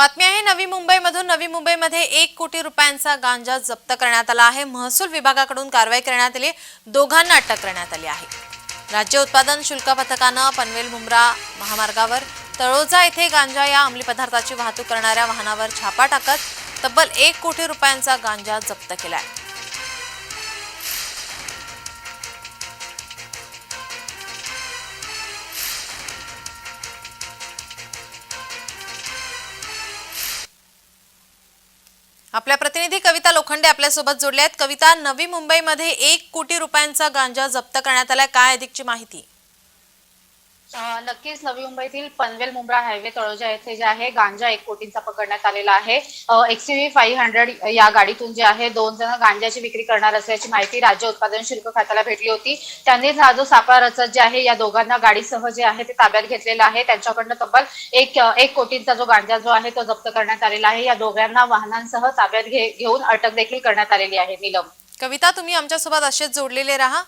बातमी आहे नवी मुंबईमधून. नवी मुंबईमध्ये एक कोटी रुपयांचा गांजा जप्त करण्यात आला आहे. महसूल विभागाकडून कारवाई करण्यात आली. दोघांना अटक करण्यात आली आहे. राज्य उत्पादन शुल्क पथकानं पनवेल मुंब्रा महामार्गावर तळोजा येथे गांजा या अंमली पदार्थाची वाहतूक करणाऱ्या वाहनावर छापा टाकत तब्बल एक कोटी रुपयांचा गांजा जप्त केला आहे आपल्या प्रतिनिधी कविता लोखंडे आपल्यासोबत जोडल्या आहेत. कविता नवी मुंबईमध्ये एक कोटी रुपयांचा गांजा जप्त करण्यात आलाय. काय अधिकची माहिती? नक्कीच नवी मुंबईतील पनवेल मुंब्रा हायवे तळोजा येथे जे आहे गांजा एक कोटींचा पकडण्यात आलेला आहे. एक्सयूव्ही फाईव्ह हंड्रेड या गाडीतून जे आहे दोन जण गांजाची विक्री करणार असल्याची माहिती राज्य उत्पादन शुल्क खात्याला भेटली होती. त्यांनीच हा जो सापळा रचत जे आहे या दोघांना गाडीसह जे आहे ते ताब्यात घेतलेलं आहे. त्यांच्याकडनं तब्बल एक एक कोटींचा जो गांजा जो आहे तो जप्त करण्यात आलेला आहे. या दोघांना वाहनांसह ताब्यात घेऊन अटक देखील करण्यात आलेली आहे निलम. कविता तुम्ही आमच्यासोबत असेच जोडलेले राहा.